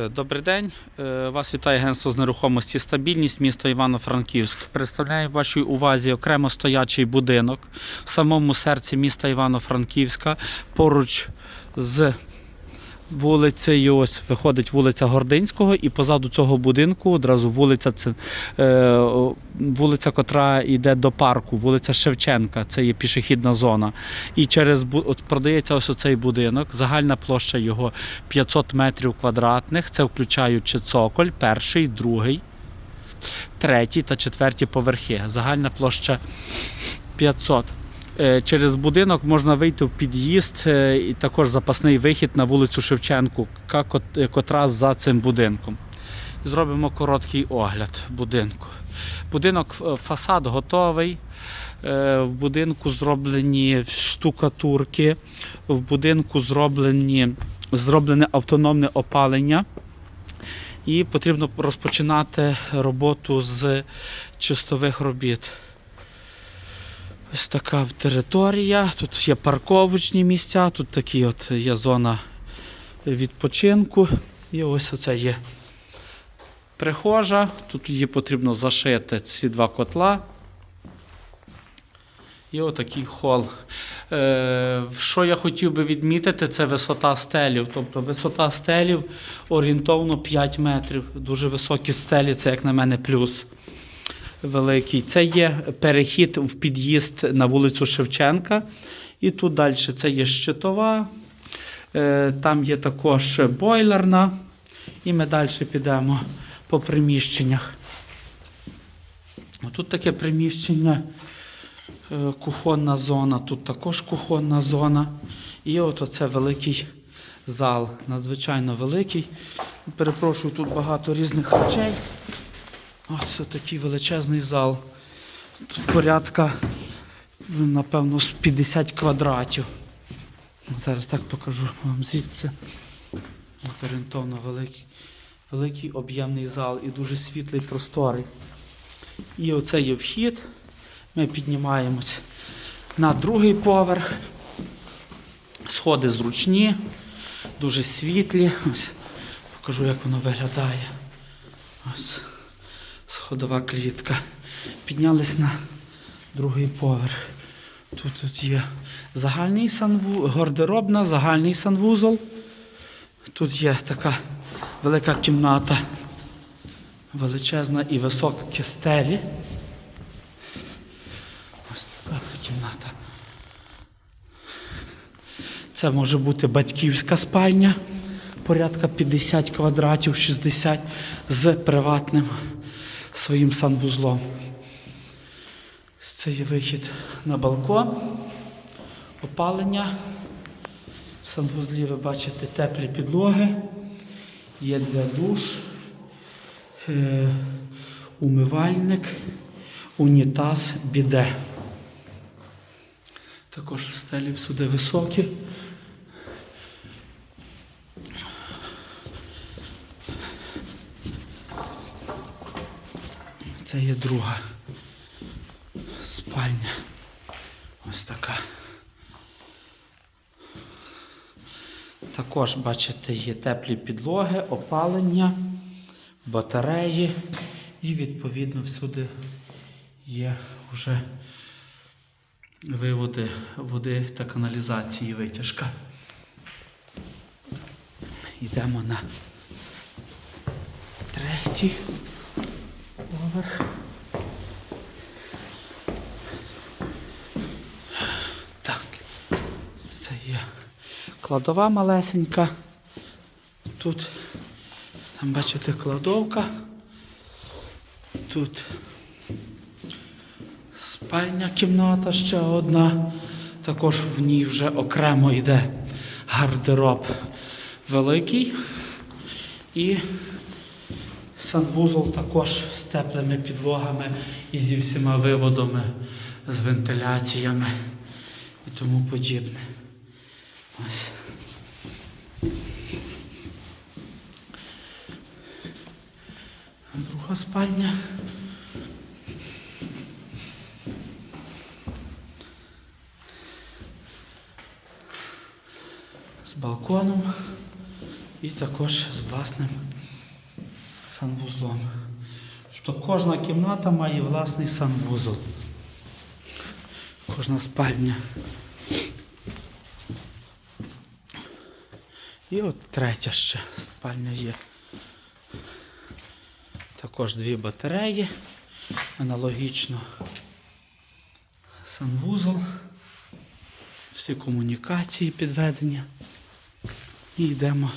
Добрий день. Е, Вас вітає агентство з нерухомості Стабільність, місто Івано-Франківськ. Представляю вашій увазі окремо стоячий будинок в самому серці міста Івано-Франківська, поруч з вулицею. Ось виходить вулиця Гординського, і позаду цього будинку одразу вулиця, це, е, вулиця, котра йде до парку, вулиця Шевченка. Це є пішохідна зона. І через от продається ось оцей будинок. Загальна площа його 500 метрів квадратних. Це включаючи цоколь, перший, другий, третій та четвертій поверхи. Загальна площа 500. Е, Через будинок можна вийти в під'їзд е, і також запасний вихід на вулицю Шевченку, е, котра за цим будинком. Зробимо короткий огляд будинку. Будинок фасад готовий. В будинку зроблені штукатурки, в будинку зроблені, зроблене автономне опалення. І потрібно розпочинати роботу з чистових робіт. Ось така територія. Тут є парковочні місця, тут такі от є зона відпочинку. І ось оце є прихожа. Тут її потрібно зашити ці два котла. І отакий хол. Е, що я хотів би відмітити, це висота стелів. Тобто висота стелів орієнтовно 5 метрів. Дуже високі стелі, це, як на мене, плюс великий. Це є перехід в під'їзд на вулицю Шевченка. І тут далі це є щитова, е, там є також бойлерна. І ми далі підемо по приміщеннях. Тут таке приміщення, е, кухонна зона, тут також кухонна зона. І от оце великий зал, надзвичайно великий. Перепрошую, тут багато різних речей. Ось такий величезний зал. Тут порядка, напевно, з 50 квадратів. Зараз так покажу вам звідси. Орієнтовно великий, великий об'ємний зал і дуже світлий просторий. І оце є вхід. Ми піднімаємось на другий поверх. Сходи зручні, дуже світлі. Ось покажу, як воно виглядає. Ось сходова клітка. Піднялись на другий поверх. Тут, тут є загальний санвузол, гардеробна, загальний санвузол. Тут є така велика кімната, величезна і високі стелі. Ось така кімната. Це може бути батьківська спальня, порядка 50 квадратів, 60 з приватним своїм санвузлом. Це є вихід на балкон, опалення. В санвузлі ви бачите теплі підлоги, є для душ, е, умивальник, унітаз, біде. Також стелі всюди високі. Це є друга спальня. Ось така. Також, бачите, є теплі підлоги, опалення, батареї і відповідно всюди є вже виводи води та каналізації витяжка. Йдемо на третій поверх. Так, це є кладова малесенька. Тут, там бачите, кладовка. Тут спальня кімната ще одна. Також в ній вже окремо йде гардероб великий. І санвузол також з теплими підлогами і зі всіма виводами, з вентиляціями і тому подібне. Ось. Друга спальня. З балконом. І також з власним санвузлом. Тобто кожна кімната має власний санвузол. Кожна спальня. І от третя ще спальня є. Також дві батареї. Аналогічно санвузол. Всі комунікації підведення. І йдемо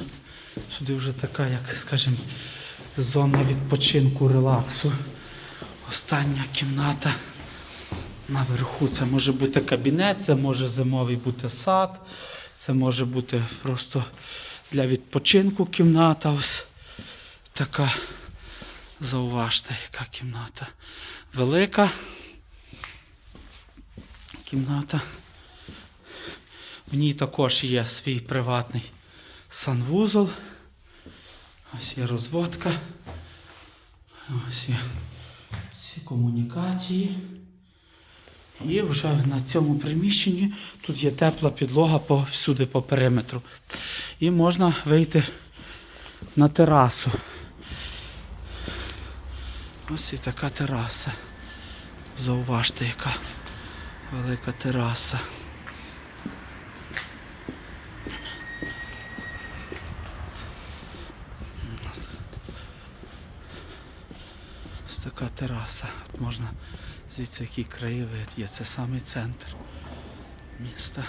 сюди вже така, як, скажімо, зона відпочинку, релаксу. Остання кімната. Наверху це може бути кабінет, це може зимовий бути сад, це може бути просто для відпочинку кімната. Ось така. Зауважте, яка кімната. Велика кімната. В ній також є свій приватний санвузол. Ось є розводка. Ось є всі комунікації. І вже на цьому приміщенні тут є тепла підлога по, всюди по периметру. І можна вийти на терасу. Ось і така тераса. Зауважте, яка велика тераса. Ось така тераса. От можна звідси який краєвид є. Це самий центр міста.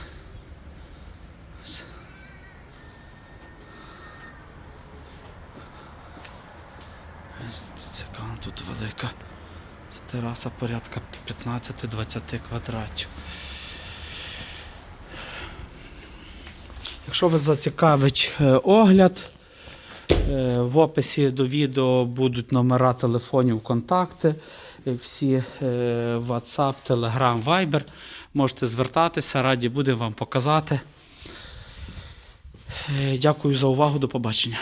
Цікаво, тут велика Це тераса порядка 15-20 квадратів. Якщо вас зацікавить е, огляд, в описі до відео будуть номера телефонів, контакти, е, всі е, WhatsApp, Telegram, Viber. Можете звертатися, раді будемо вам показати. Е, Дякую за увагу, до побачення.